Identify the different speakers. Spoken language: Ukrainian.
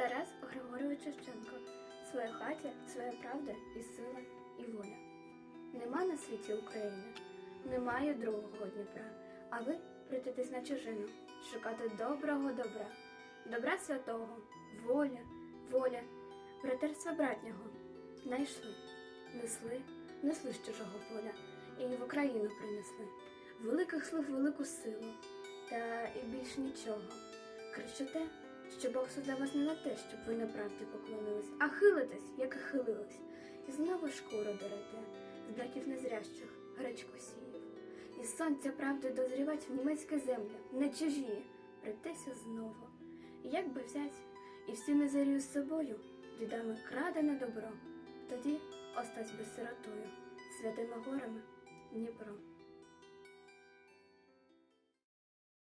Speaker 1: Тарас Григорович Шевченко. Своя хаті, своя правда і сила, і воля. Нема на світі України, немає другого Дніпра, а ви прититесь на чужину, шукати доброго добра, добра святого, воля, воля, братерства братнього. Найшли, несли, несли з чужого поля, і в Україну принесли. Великих слов велику силу, та і більш нічого. Кричите, що Бог судив вас не на те, щоб ви неправді поклонились, а хилитесь, як і хилились, і знову шкуру дерете з братів незрящих, гречку сіїв. І сонця правди дозрівать в німецькі землі, не чужі, притеся знову. І як би взять, і всі незарію з собою, дідами крадене добро, тоді остась би сиротою, святими горами.